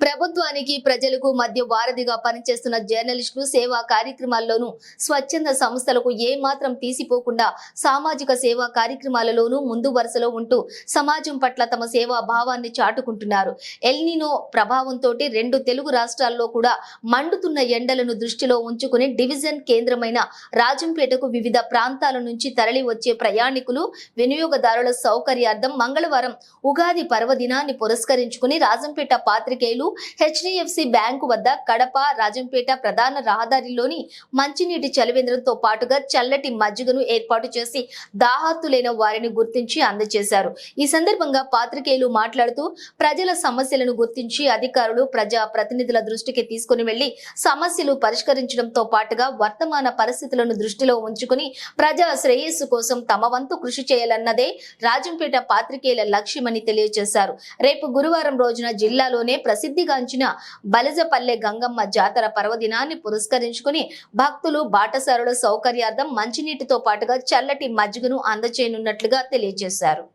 ప్రభుత్వానికి ప్రజలకు మధ్య వారధిగా పనిచేస్తున్న జర్నలిస్టులు సేవా కార్యక్రమాల్లోనూ స్వచ్ఛంద సంస్థలకు ఏమాత్రం తీసిపోకుండా సామాజిక సేవా కార్యక్రమాలలోనూ ముందు వరుసలో ఉంటూ సమాజం పట్ల తమ సేవా భావాన్ని చాటుకుంటున్నారు. ఎల్నినో ప్రభావంతో రెండు తెలుగు రాష్ట్రాల్లో కూడా మండుతున్న ఎండలను దృష్టిలో ఉంచుకుని డివిజన్ కేంద్రమైన రాజంపేటకు వివిధ ప్రాంతాల నుంచి తరలి వచ్చే ప్రయాణికులు వినియోగదారుల సౌకర్యార్థం మంగళవారం ఉగాది పర్వదినాన్ని పురస్కరించుకుని రాజంపేట పాత్రికేయులు హెచ్డిఎఫ్సి బ్యాంకు వద్ద కడప రాజంపేట ప్రధాన రహదారిలోని మంచినీటి చలివేంద్రంతో పాటుగా చల్లటి మజ్జిగను ఏర్పాటు చేసి దాహార్తులైన వారిని గుర్తించి అందజేశారు. ఈ సందర్భంగా పాత్రికేయులు మాట్లాడుతూ ప్రజల సమస్యలను గుర్తించి అధికారులు ప్రజా ప్రతినిధుల దృష్టికి తీసుకుని వెళ్ళి సమస్యలు పరిష్కరించడంతో పాటుగా వర్తమాన పరిస్థితులను దృష్టిలో ఉంచుకుని ప్రజా శ్రేయస్సు కోసం తమ వంతు కృషి చేయాలన్నదే రాజంపేట పాత్రికేయుల లక్ష్యమని తెలియజేశారు. రేపు గురువారం రోజున జిల్లాలోనే ప్రసిద్ధిగాంచిన బలిజపల్లె గంగమ్మ జాతర పర్వదినాన్ని పురస్కరించుకుని భక్తులు బాటసారుల సౌకర్యార్థం మంచినీటితో పాటుగా చల్లటి మజ్జిగను అందజేయనున్నట్లుగా తెలియజేశారు